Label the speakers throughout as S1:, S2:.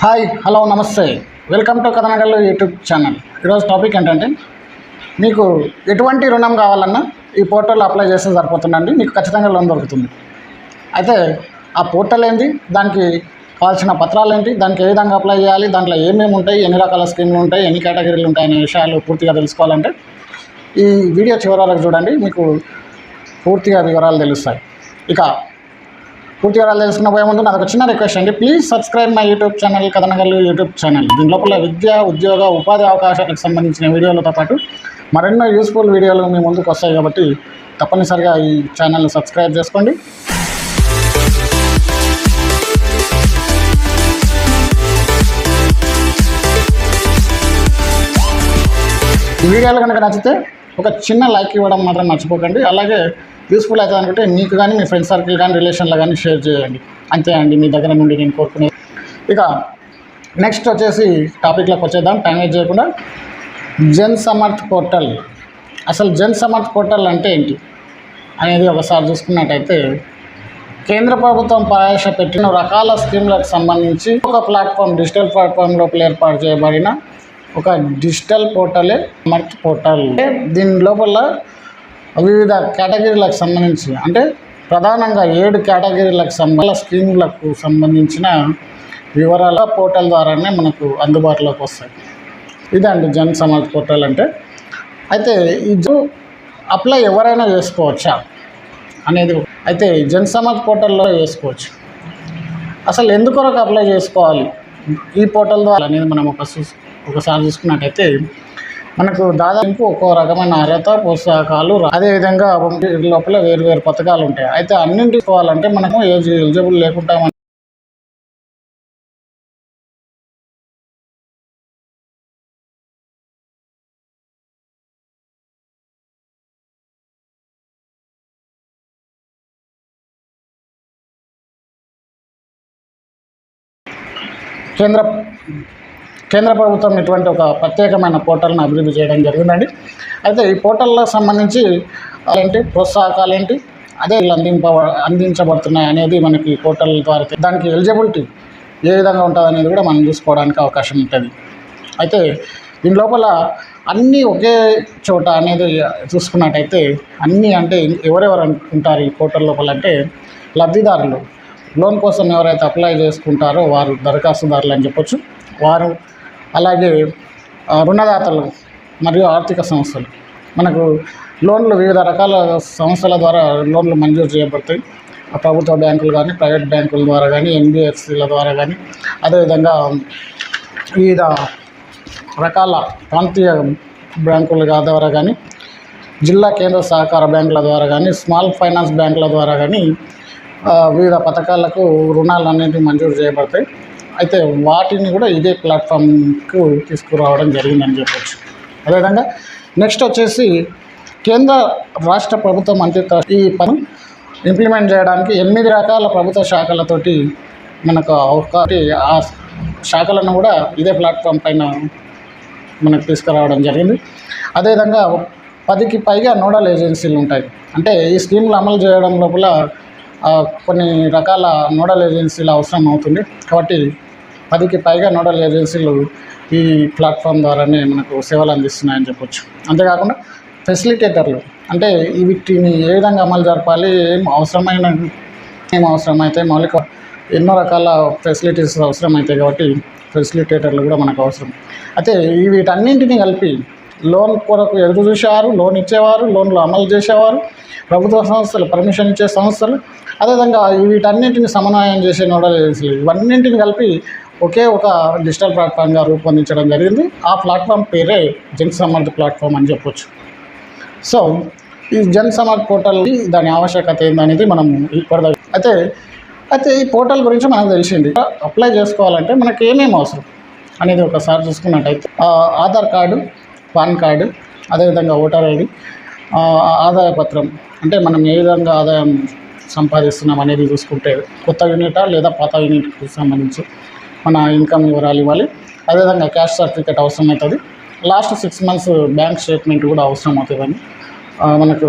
S1: hi hello నమస్తే welcome to కథనగల్లో YouTube channel ఈరోజు టాపిక్ ఏంటంటే మీకు ఎటువంటి రుణం కావాలన్నా ఈ పోర్టల్ అప్లై చేస్తే సరిపోతుందండి మీకు ఖచ్చితంగా లోన్ దొరుకుతుంది అయితే ఆ పోర్టల్ ఏంటి దానికి కావాల్సిన పత్రాలు ఏంటి దానికి ఏ విధంగా అప్లై చేయాలి దాంట్లో ఏమేమి ఉంటాయి ఎన్ని రకాల స్కీమ్లు ఉంటాయి ఎన్ని కేటగిరీలు ఉంటాయి అనే విషయాలు పూర్తిగా తెలుసుకోవాలంటే ఈ వీడియో చివరాలకు చూడండి మీకు పూర్తిగా వివరాలు తెలుస్తాయి ఇక పూర్తిగా తెలుసుకున్న పోయే ముందు నాకు చిన్న రిక్వెస్ట్ అండి please subscribe my YouTube channel కథనగల్లు యూట్యూబ్ ఛానల్ దీని లోపల విద్య ఉద్యోగ ఉపాధి అవకాశాలకు సంబంధించిన వీడియోలతో పాటు మరెన్నో యూస్ఫుల్ వీడియోలు మీ ముందుకు వస్తాయి కాబట్టి తప్పనిసరిగా ఈ ఛానల్ని సబ్స్క్రైబ్ చేసుకోండి ఈ వీడియోలు కనుక నచ్చితే ఒక చిన్న లైక్ ఇవ్వడం మాత్రం మర్చిపోకండి అలాగే యూస్ఫుల్ అవుతుంది అనుకుంటే మీకు కానీ మీ ఫ్రెండ్ సర్కిల్ కానీ రిలేషన్లో కానీ షేర్ చేయండి అంతే అండి మీ దగ్గర నుండి నేను కోరుకునే ఇక నెక్స్ట్ వచ్చేసి టాపిక్లోకి వచ్చేద్దాం టైం వేస్ట్ చేయకుండా జన్ సమర్థ్ పోర్టల్ అసలు జన్ సమర్థ్ పోర్టల్ అంటే ఏంటి అనేది ఒకసారి చూసుకున్నట్టయితే కేంద్ర ప్రభుత్వం ప్రవేశపెట్టిన రకాల స్కీమ్లకు సంబంధించి ఒక ప్లాట్ఫామ్ డిజిటల్ ప్లాట్ఫామ్ లోపల ఏర్పాటు చేయబడిన ఒక డిజిటల్ పోర్టలే సమర్థ్ పోర్టల్ దీని లోపల వివిధ కేటగిరీలకు సంబంధించి అంటే ప్రధానంగా ఏడు కేటగిరీలకు సంబంధ స్కీమ్లకు సంబంధించిన వివరాల పోర్టల్ ద్వారానే మనకు అందుబాటులోకి వస్తాయి ఇదండి జన్ సమాజ్ పోర్టల్ అంటే అయితే ఇది అప్లై ఎవరైనా చేసుకోవచ్చా అనేది అయితే జన్ సమాజ్ పోర్టల్లో చేసుకోవచ్చు అసలు ఎందుకొరకు అప్లై చేసుకోవాలి ఈ పోర్టల్ ద్వారా అనేది మనం ఒక ఒకసారి చూసుకున్నట్టయితే మనకు దాదాపు ఒక్కో రకమైన అర్హత పోషకాలు అదేవిధంగా లోపల వేరు వేరు పథకాలు ఉంటాయి అయితే అన్నింటి పోవాలంటే మనము ఏజ్ ఎలిజిబుల్ లేకుండా కేంద్ర కేంద్ర ప్రభుత్వం ఇటువంటి ఒక ప్రత్యేకమైన పోర్టల్ను అభివృద్ధి చేయడం జరిగిందండి అయితే ఈ పోర్టల్లో సంబంధించి ఏంటి ప్రోత్సాహకాలు ఏంటి అదే అందింప అందించబడుతున్నాయి అనేది మనకి పోర్టల్ ద్వారా దానికి ఎలిజిబిలిటీ ఏ విధంగా ఉంటుంది అనేది కూడా మనం చూసుకోవడానికి అవకాశం ఉంటుంది అయితే దీని లోపల అన్నీ ఒకే చోట అనేది చూసుకున్నట్టయితే అన్నీ అంటే ఎవరెవరు అనుకుంటారు ఈ పోర్టల్ లోపల అంటే లబ్ధిదారులు లోన్ కోసం ఎవరైతే అప్లై చేసుకుంటారో వారు దరఖాస్తుదారులు అని చెప్పొచ్చు వారు అలాగే రుణదాతలు మరియు ఆర్థిక సంస్థలు మనకు లోన్లు వివిధ రకాల సంస్థల ద్వారా లోన్లు మంజూరు చేయబడతాయి ప్రభుత్వ బ్యాంకులు కానీ ప్రైవేట్ బ్యాంకుల ద్వారా కానీ ఎన్బిఎఫ్సిల ద్వారా కానీ అదేవిధంగా వివిధ రకాల ప్రాంతీయ బ్యాంకుల ద్వారా కానీ జిల్లా కేంద్ర సహకార బ్యాంకుల ద్వారా కానీ స్మాల్ ఫైనాన్స్ బ్యాంకుల ద్వారా కానీ వివిధ పథకాలకు రుణాలు అనేవి మంజూరు చేయబడతాయి అయితే వాటిని కూడా ఇదే ప్లాట్ఫామ్కు తీసుకురావడం జరిగిందని చెప్పచ్చు అదేవిధంగా నెక్స్ట్ వచ్చేసి కేంద్ర రాష్ట్ర ప్రభుత్వం అంతేత ఈ పని ఇంప్లిమెంట్ చేయడానికి ఎనిమిది రకాల ప్రభుత్వ శాఖలతోటి మనకు ఒకటి ఆ శాఖలను కూడా ఇదే ప్లాట్ఫామ్ పైన మనకు తీసుకురావడం జరిగింది అదేవిధంగా పదికి పైగా నోడల్ ఏజెన్సీలు ఉంటాయి అంటే ఈ స్కీమ్లు అమలు చేయడం లోపల కొన్ని రకాల నోడల్ ఏజెన్సీలు అవసరం అవుతుంది కాబట్టి పదికి పైగా నోడల్ ఏజెన్సీలు ఈ ప్లాట్ఫామ్ ద్వారానే మనకు సేవలు అందిస్తున్నాయని చెప్పొచ్చు అంతేకాకుండా ఫెసిలిటేటర్లు అంటే వీటిని ఏ విధంగా అమలు జరపాలి ఏం అవసరమైన ఏం అవసరమైతే మౌలిక ఎన్నో రకాల ఫెసిలిటీస్ అవసరమవుతాయి కాబట్టి ఫెసిలిటేటర్లు కూడా మనకు అవసరం అయితే వీటన్నింటినీ కలిపి లోన్ కొరకు ఎదురు చూసేవారు లోన్ ఇచ్చేవారు లోన్లు అమలు చేసేవారు ప్రభుత్వ సంస్థలు పర్మిషన్ ఇచ్చే సంస్థలు అదేవిధంగా వీటన్నింటిని సమన్వయం చేసే నోడల్ ఏజెన్సీలు ఇవన్నింటిని కలిపి ఒకే ఒక డిజిటల్ ప్లాట్ఫామ్గా రూపొందించడం జరిగింది ఆ ప్లాట్ఫామ్ పేరే జన్ సమర్థ్ ప్లాట్ఫామ్ అని చెప్పొచ్చు సో ఈ జన్ సమర్థ్ పోర్టల్ దాని ఆవశ్యకత ఏందనేది మనం ఇప్పటిదా అయితే అయితే ఈ పోర్టల్ గురించి మనకు తెలిసింది అప్లై చేసుకోవాలంటే మనకి ఏమేమి అవసరం అనేది ఒకసారి చూసుకున్నట్టయితే ఆధార్ కార్డు పాన్ కార్డు అదేవిధంగా ఓటర్ ఐడి ఆదాయ పత్రం అంటే మనం ఏ విధంగా ఆదాయం సంపాదిస్తున్నాం అనేది చూసుకుంటే కొత్త యూనిటా లేదా పాత యూనిట్కి సంబంధించి మన ఇన్కమ్ వివరాలు ఇవ్వాలి అదేవిధంగా క్యాష్ సర్టిఫికేట్ అవసరమవుతుంది last six months bank statement కూడా అవసరం అవుతుందని మనకు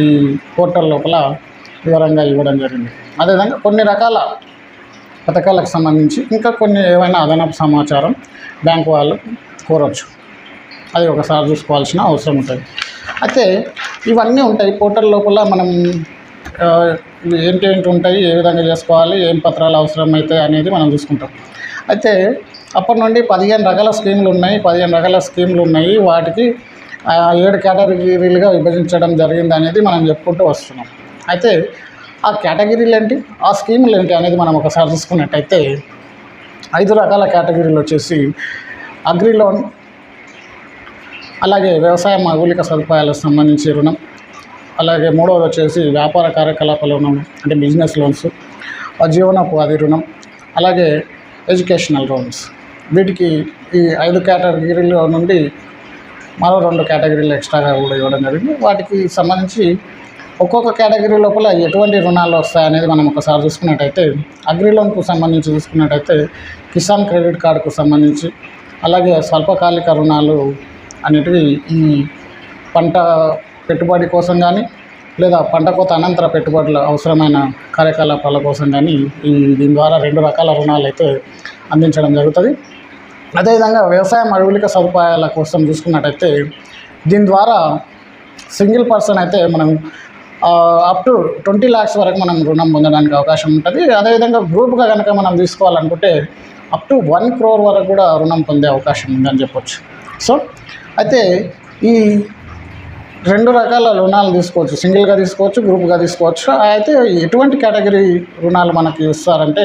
S1: ఈ పోర్టల్ లోపల వివరంగా ఇవ్వడం జరిగింది అదేవిధంగా కొన్ని రకాల పథకాలకు సంబంధించి ఇంకా కొన్ని ఏవైనా అదనపు సమాచారం బ్యాంక్ వాళ్ళు కోరవచ్చు అది ఒకసారి చూసుకోవాల్సిన అవసరం ఉంటుంది అయితే ఇవన్నీ ఉంటాయి పోర్టల్ లోపల మనం ఏంటి ఏంటి ఉంటాయి ఏ విధంగా చేసుకోవాలి ఏం పత్రాలు అవసరమవుతాయి అనేది మనం చూసుకుంటాం అయితే అప్పటి నుండి పదిహేను రకాల స్కీములు ఉన్నాయి పదిహేను రకాల స్కీములు ఉన్నాయి వాటికి ఏడు కేటగిరీలుగా విభజించడం జరిగింది అనేది మనం చెప్పుకుంటూ వస్తున్నాం అయితే ఆ కేటగిరీలు ఏంటి ఆ స్కీములు ఏంటి అనేది మనం ఒకసారి చూసుకున్నట్టయితే ఐదు రకాల కేటగిరీలు వచ్చేసి అగ్రి లోన్ అలాగే వ్యవసాయ మౌలిక సదుపాయాలకు సంబంధించి రుణం అలాగే మూడవది వచ్చేసి వ్యాపార కార్యకలాపాల రుణం అంటే బిజినెస్ లోన్స్ జీవనోపాధి రుణం అలాగే ఎడ్యుకేషనల్ రూమ్స్ వీటికి ఈ ఐదు కేటగిరీలో నుండి మరో రెండు కేటగిరీలు ఎక్స్ట్రాగా కూడా ఇవ్వడం జరిగింది వాటికి సంబంధించి ఒక్కొక్క కేటగిరీ లోపల ఎటువంటి రుణాలు వస్తాయనేది మనం ఒకసారి చూసుకున్నట్టయితే అగ్రి లోన్కు సంబంధించి చూసుకున్నట్టయితే కిసాన్ క్రెడిట్ కార్డుకు సంబంధించి అలాగే స్వల్పకాలిక రుణాలు అనేటివి ఈ పంట పెట్టుబడి కోసం కానీ లేదా పంట కోత అనంతర పెట్టుబడుల అవసరమైన కార్యకలాపాల కోసం కానీ ఈ దీని ద్వారా రెండు రకాల రుణాలు అయితే అందించడం జరుగుతుంది అదేవిధంగా వ్యవసాయ మౌలిక సదుపాయాల కోసం చూసుకున్నట్టయితే దీని ద్వారా సింగిల్ పర్సన్ అయితే మనం అప్ టు ట్వంటీ ల్యాక్స్ వరకు మనం రుణం పొందడానికి అవకాశం ఉంటుంది అదేవిధంగా గ్రూప్గా కనుక మనం తీసుకోవాలనుకుంటే అప్ టు వన్ క్రోర్ వరకు కూడా రుణం పొందే అవకాశం ఉందని చెప్పొచ్చు సో అయితే ఈ రెండు రకాల రుణాలు తీసుకోవచ్చు సింగిల్గా తీసుకోవచ్చు గ్రూప్గా తీసుకోవచ్చు అయితే ఎటువంటి కేటగిరీ రుణాలు మనకి ఇస్తారంటే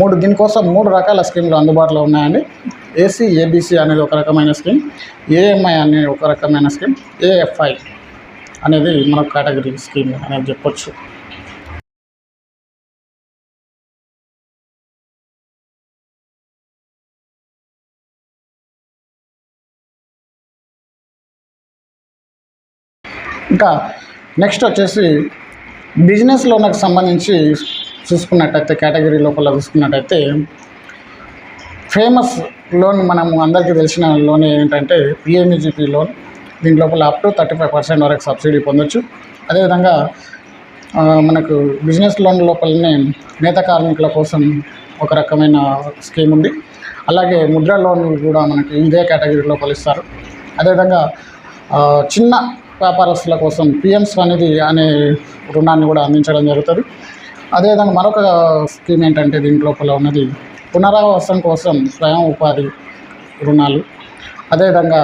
S1: మూడు దీనికోసం మూడు రకాల స్కీమ్లు అందుబాటులో ఉన్నాయండి ఏసీ ఏబీసీ అనేది ఒక రకమైన స్కీమ్ ఏఎంఐ అనేది ఒక రకమైన స్కీమ్ ఏఎఫ్ఐ అనేది మనకు కేటగిరీ స్కీమ్
S2: అనేది చెప్పొచ్చు ఇంకా నెక్స్ట్ వచ్చేసి
S1: బిజినెస్ లోన్కి సంబంధించి చూసుకున్నట్టయితే కేటగిరీ లోపల చూసుకున్నట్టయితే ఫేమస్ లోన్ మనము అందరికీ తెలిసిన లోన్ ఏంటంటే పిఎంఈజీపీ లోన్ దీని లోపల up to thirty five percent వరకు సబ్సిడీ పొందొచ్చు అదేవిధంగా మనకు బిజినెస్ లోన్ లోపలనే నేత కార్మికుల కోసం ఒక రకమైన స్కీమ్ ఉంది అలాగే ముద్ర లోన్లు కూడా మనకి ఇదే కేటగిరీ లోపల ఇస్తారు అదేవిధంగా చిన్న వ్యాపారస్తుల కోసం పిఎం స్వనిధి అనే రుణాన్ని కూడా అందించడం జరుగుతుంది అదేవిధంగా మరొక స్కీమ్ ఏంటంటే దీంట్ లోపల ఉన్నది పునరావాసం కోసం స్వయం ఉపాధి రుణాలు అదేవిధంగా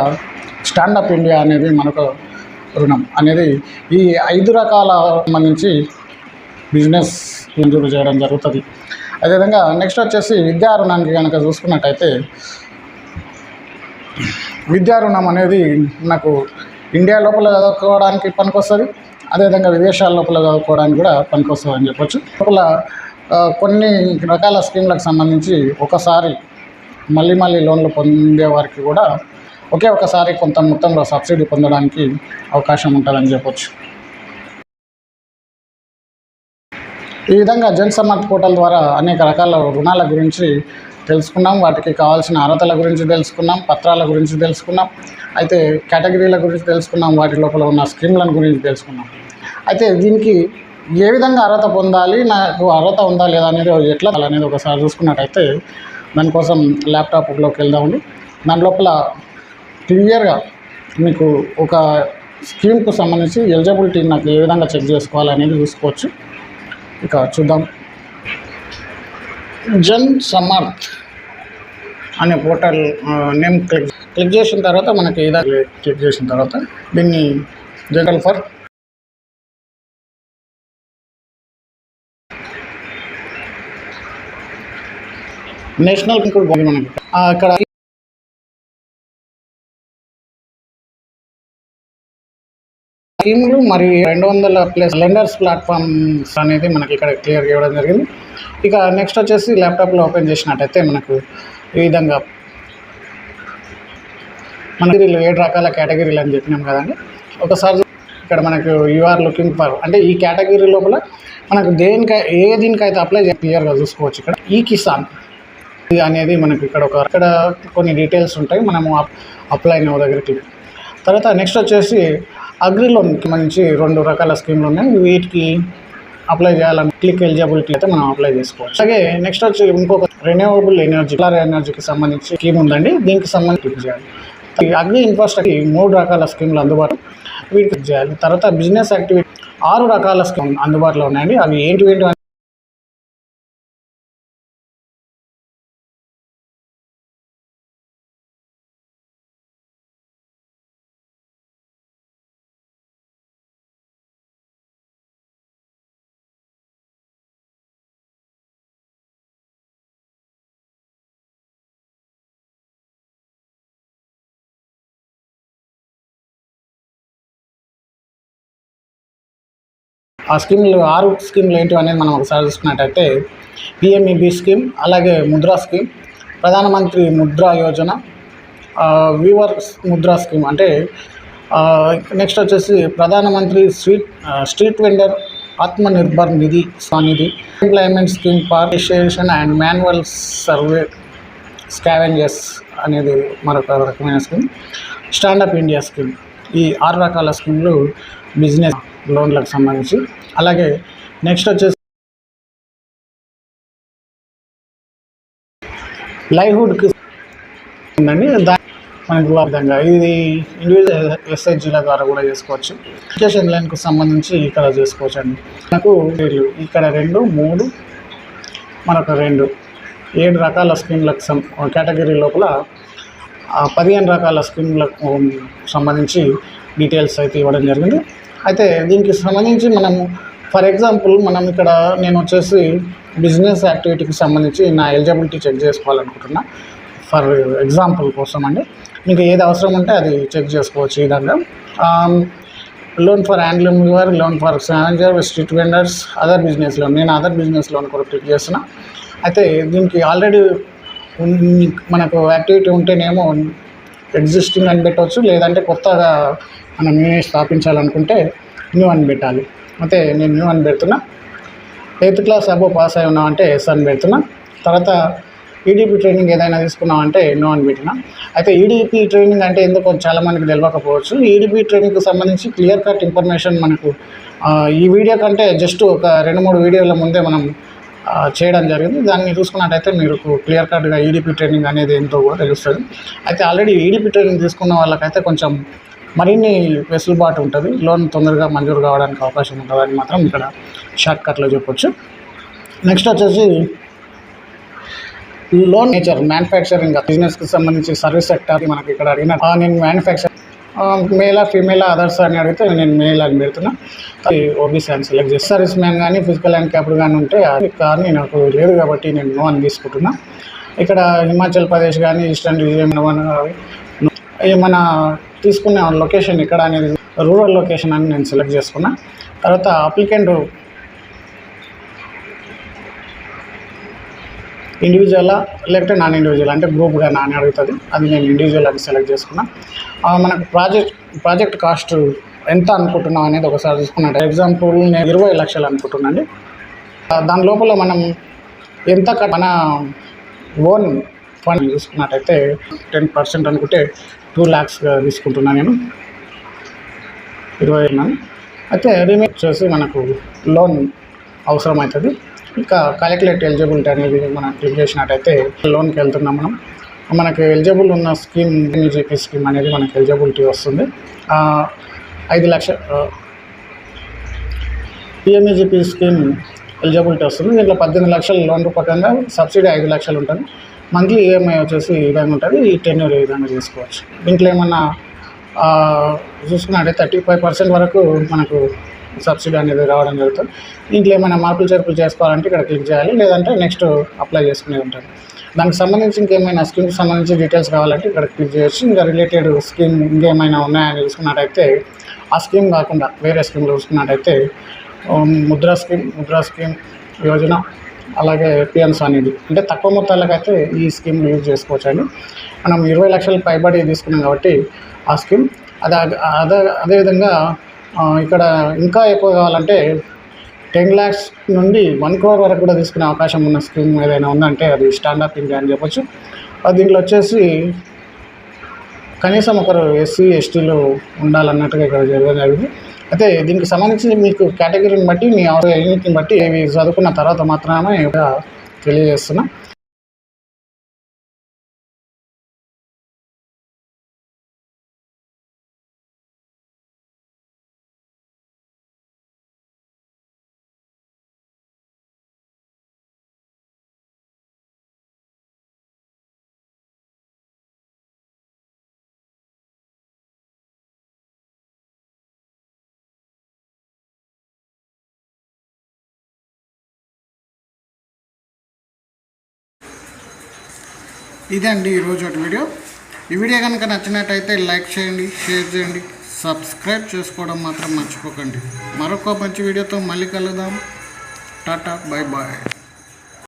S1: స్టాండప్ ఇండియా అనేది మనకు రుణం అనేది ఈ ఐదు రకాల సంబంధించి బిజినెస్ మంజూరు చేయడం జరుగుతుంది అదేవిధంగా నెక్స్ట్ వచ్చేసి విద్యా రుణానికి కనుక చూసుకున్నట్టయితే విద్యా రుణం అనేది నాకు ఇండియా లోపల చదువుకోవడానికి పనికొస్తుంది అదేవిధంగా విదేశాల లోపల చదువుకోవడానికి కూడా పనికొస్తుంది అని చెప్పొచ్చు లోపల కొన్ని రకాల స్కీమ్లకు సంబంధించి ఒకసారి మళ్ళీ మళ్ళీ లోన్లు పొందే వారికి కూడా ఒకే ఒకసారి కొంత మొత్తంలో సబ్సిడీ పొందడానికి అవకాశం ఉంటుందని చెప్పొచ్చు ఈ విధంగా జన్ సమర్థ్ పోర్టల్ ద్వారా అనేక రకాల రుణాల గురించి తెలుసుకున్నాం వాటికి కావాల్సిన అర్హతల గురించి తెలుసుకున్నాం పత్రాల గురించి తెలుసుకున్నాం అయితే కేటగిరీల గురించి తెలుసుకున్నాం వాటి లోపల ఉన్న స్కీమ్లను గురించి తెలుసుకున్నాం అయితే దీనికి ఏ విధంగా అర్హత పొందాలి నాకు అర్హత ఉందా లేదా అనేది ఎట్లా అనేది ఒకసారి చూసుకున్నట్టయితే దానికోసం ల్యాప్టాప్లోకి వెళ్దామండి దాని లోపల క్లియర్గా మీకు ఒక స్కీమ్కు సంబంధించి ఎలిజిబిలిటీ నాకు ఏ విధంగా చెక్ చేసుకోవాలనేది చూసుకోవచ్చు ఇక చూద్దాం జన్ సమర్థ్ అనే పోర్టల్ నేమ్ క్లిక్ క్లిక్ చేసిన తర్వాత మనకి ఇదా క్లిక్ చేసిన తర్వాత దీన్ని జనరల్ ఫర్
S2: నేషనల్ మనకి అక్కడ స్కీమ్లు మరియు రెండు వందల ప్లస్
S1: లెండర్స్ ప్లాట్ఫామ్స్ అనేది మనకి ఇక్కడ క్లియర్గా ఇవ్వడం జరిగింది ఇక నెక్స్ట్ వచ్చేసి ల్యాప్టాప్లో ఓపెన్ చేసినట్టయితే మనకు ఈ విధంగా మనకి ఏడు రకాల కేటగిరీలు అని చెప్పినాం కదండి ఒకసారి ఇక్కడ మనకు యూఆర్ లుకింగ్ ఫర్ అంటే ఈ కేటగిరీ లోపల మనకు దేనికై ఏ దీనికైతే అప్లై క్లియర్గా చూసుకోవచ్చు ఇక్కడ ఈ కిసాన్ అనేది మనకు ఇక్కడ ఒక ఇక్కడ కొన్ని డీటెయిల్స్ ఉంటాయి మనము అప్లై అయిన దగ్గర తర్వాత నెక్స్ట్ వచ్చేసి అగ్రిలో మంచి రెండు రకాల స్కీమ్లు ఉన్నాయి వీటికి అప్లై చేయాలని క్లిక్ ఎలిజిబిలిటీ అయితే మనం అప్లై చేసుకోవచ్చు అలాగే నెక్స్ట్ వచ్చి ఇంకొక రెన్యూవబుల్ ఎనర్జీ సోలార్ ఎనర్జీకి సంబంధించి స్కీమ్ ఉందండి దీనికి సంబంధించి క్లిక్ చేయాలి అగ్రి ఇన్ఫ్రాస్ట్రక్చర్ మూడు రకాల స్కీమ్లు అందుబాటు వీటికి చేయాలి తర్వాత బిజినెస్ యాక్టివిటీ ఆరు రకాల స్కీమ్ అందుబాటులో ఉన్నాయండి అవి ఏంటి ఏంటి ఆ స్కీమ్లు ఆరు స్కీమ్లు ఏంటి అనేది మనం ఒకసారి చూసుకున్నట్టయితే పిఎంఈబి స్కీమ్ అలాగే ముద్రా స్కీమ్ ప్రధానమంత్రి ముద్రా యోజన వివర్ ముద్రా స్కీమ్ అంటే నెక్స్ట్ వచ్చేసి Pradhan Mantri sweet street vendor Atmanirbhar Nidhi Svanidhi employment scheme participation and manual survey scavengers అనేది మరొక రకమైన స్కీమ్ స్టాండప్ ఇండియా స్కీమ్ ఈ ఆరు రకాల స్కీమ్లు బిజినెస్ లోన్లకు సంబంధించి
S2: అలాగే నెక్స్ట్ వచ్చేసి
S1: లైవ్హుడ్కి ఉందండి దాని మనకు విధంగా ఇది ఇండివిజువల్ ఎస్ఐజీల ద్వారా కూడా చేసుకోవచ్చు ఎడ్యుకేషన్ లైన్కు సంబంధించి ఇక్కడ చేసుకోవచ్చు అండి మనకు వీళ్ళు ఇక్కడ రెండు మూడు మరొక రెండు ఏడు రకాల స్కీమ్లకు సం కేటగిరీ లోపల పదిహేను రకాల స్కీమ్లకు సంబంధించి డీటెయిల్స్ అయితే ఇవ్వడం జరిగింది అయితే దీనికి సంబంధించి మనము ఫర్ ఎగ్జాంపుల్ మనం ఇక్కడ నేను వచ్చేసి బిజినెస్ యాక్టివిటీకి సంబంధించి నా ఎలిజిబిలిటీ చెక్ చేసుకోవాలనుకుంటున్నా ఫర్ ఎగ్జాంపుల్ కోసం అండి మీకు ఏది అవసరం ఉంటే అది చెక్ చేసుకోవచ్చు ఈ విధంగా loan for handloom loan for శానిటర్ street vendors other business loan నేను అదర్ బిజినెస్ లోన్ కూడా క్లిక్ చేసిన అయితే దీనికి ఆల్రెడీ మనకు యాక్టివిటీ ఉంటేనేమో ఎగ్జిస్టింగ్ అని పెట్టవచ్చు లేదంటే కొత్తగా మనం మేమే స్థాపించాలనుకుంటే న్యూ అని పెట్టాలి అయితే నేను న్యూ అని పెడుతున్నా ఎయిత్ క్లాస్ అబో పాస్ అయి ఉన్నామంటే ఎస్ అని పెడుతున్నా తర్వాత ఈడీపీ e ట్రైనింగ్ ఏదైనా తీసుకున్నామంటే నో అని పెట్టినా అయితే ఈడీపీ e ట్రైనింగ్ అంటే ఎందుకు చాలామందికి తెలియకపోవచ్చు ఈడీపీ e ట్రైనింగ్కి సంబంధించి క్లియర్ కట్ ఇన్ఫర్మేషన్ మనకు ఈ వీడియో కంటే జస్ట్ ఒక రెండు మూడు వీడియోల ముందే మనం చేయడం జరిగింది దాన్ని చూసుకున్నట్టయితే మీరు క్లియర్ కట్గా ఈడీపీ ట్రైనింగ్ అనేది ఏంటో కూడా తెలుస్తుంది అయితే ఆల్రెడీ ఈడీపీ ట్రైనింగ్ తీసుకున్న వాళ్ళకైతే కొంచెం మరిన్ని వెసులుబాటు ఉంటుంది లోన్ తొందరగా మంజూరు కావడానికి అవకాశం ఉంటుందని మాత్రం ఇక్కడ షార్ట్ కట్లో చెప్పొచ్చు నెక్స్ట్ వచ్చేసి లోన్ నేచర్ మ్యానుఫ్యాక్చరింగ్ బిజినెస్కి సంబంధించి సర్వీస్ సెక్టర్ మనకి ఇక్కడ అడిగిన నేను మ్యానుఫ్యాక్చర్ మేలా ఫీమేలా అదర్స్ అని అడిగితే నేను మేల్ అని పెడుతున్నా ఓబీసీ అని సెలెక్ట్ చేసి సర్వీస్ మ్యాన్ కానీ ఫిజికల్ అండ్ క్యాపిటల్ కానీ ఉంటే అది కానీ నాకు లేదు కాబట్టి నేను నో అని తీసుకుంటున్నా ఇక్కడ హిమాచల్ ప్రదేశ్ కానీ ఈస్టర్న్ రీజియన్ మన తీసుకున్న లొకేషన్ ఇక్కడ అనేది రూరల్ లొకేషన్ అని నేను సెలెక్ట్ చేసుకున్నా తర్వాత అప్లికెంట్ ఇండివిజువలా లేకపోతే నాన్ ఇండివిజువల్ అంటే గ్రూప్గా నాన్ అడుగుతుంది అది నేను ఇండివిజువల్ అని సెలెక్ట్ చేసుకున్నా మనకు ప్రాజెక్ట్ ప్రాజెక్ట్ కాస్ట్ ఎంత అనుకుంటున్నాం అనేది ఒకసారి చూసుకున్నట్టు ఎగ్జాంపుల్ నేను ఇరవై లక్షలు అనుకుంటున్నాండి దాని లోపల మనం ఎంత మన ఓన్ ఫండ్ చూసుకున్నట్టయితే టెన్ పర్సెంట్ అనుకుంటే టూ ల్యాక్స్ తీసుకుంటున్నాను నేను ఇరవై ఉన్నాను అయితే రీమేక్ చేసి మనకు లోన్ అవసరం అవుతుంది ఇంకా క్యాలిక్యులేట్ ఎలిజిబిలిటీ అనేది మనం క్లిక్ చేసినట్టయితే లోన్కి వెళ్తున్నాం మనం మనకి ఎలిజిబుల్ ఉన్న స్కీమ్ ఎన్యూజీపీ స్కీమ్ అనేది మనకు ఎలిజిబిలిటీ వస్తుంది ఐదు లక్ష పిఎంఈజీపీ స్కీమ్ ఎలిజిబిలిటీ వస్తుంది దీంట్లో పద్దెనిమిది లక్షల లోన్ రూపకంగా సబ్సిడీ ఐదు లక్షలు ఉంటుంది మంత్లీ ఈఎంఐ వచ్చేసి ఈ విధంగా ఉంటుంది ఈ టెన్యూర్ ఈ విధంగా చేసుకోవచ్చు దీంట్లో ఏమన్నా చూసుకున్నట్టే థర్టీ ఫైవ్ పర్సెంట్ వరకు మనకు సబ్సిడీ అనేది రావడం జరుగుతుంది దీంట్లో ఏమైనా మార్పులు చేర్పులు చేసుకోవాలంటే ఇక్కడ క్లిక్ చేయాలి లేదంటే నెక్స్ట్ అప్లై చేసుకునే ఉంటుంది దానికి సంబంధించి ఇంకేమైనా స్కీమ్కి సంబంధించి డీటెయిల్స్ కావాలంటే ఇక్కడ క్లిక్ చేయొచ్చు ఇంకా రిలేటెడ్ స్కీమ్ ఇంకేమైనా ఉన్నాయని చూసుకున్నట్టయితే ఆ స్కీమ్ కాకుండా వేరే స్కీమ్లు చూసుకున్నట్టయితే ముద్రా స్కీమ్ ముద్రా స్కీమ్ యోజన అలాగే పిఎన్స్ అనేది అంటే తక్కువ మొత్తాలకైతే ఈ స్కీమ్ యూజ్ చేసుకోవచ్చు అండి మనం ఇరవై లక్షలు పైబడి తీసుకున్నాం కాబట్టి ఆ స్కీమ్ అదే అదే అదేవిధంగా ఇక్కడ ఇంకా ఎక్కువ కావాలంటే టెన్ ల్యాక్స్ నుండి వన్ క్రోర్ వరకు కూడా తీసుకునే అవకాశం ఉన్న స్కీమ్ ఏదైనా ఉందంటే అది స్టాండప్ ఇండియా అని చెప్పొచ్చు దీంట్లో వచ్చేసి కనీసం ఒకరు ఎస్సీ ఎస్టీలు ఉండాలన్నట్టుగా ఇక్కడ జరగడం జరిగింది అయితే దీనికి సంబంధించి మీకు కేటగిరీని బట్టి మీ అవసరం బట్టి ఇవి చదువుకున్న తర్వాత మాత్రమే తెలియజేస్తున్నాం ఇదే అండి ఈరోజు ఒక వీడియో ఈ వీడియో కనుక నచ్చినట్టయితే లైక్ చేయండి షేర్ చేయండి సబ్స్క్రైబ్ చేసుకోవడం మాత్రం మర్చిపోకండి మరొక మంచి వీడియోతో మళ్ళీ కలుద్దాం టాటా బాయ్ బాయ్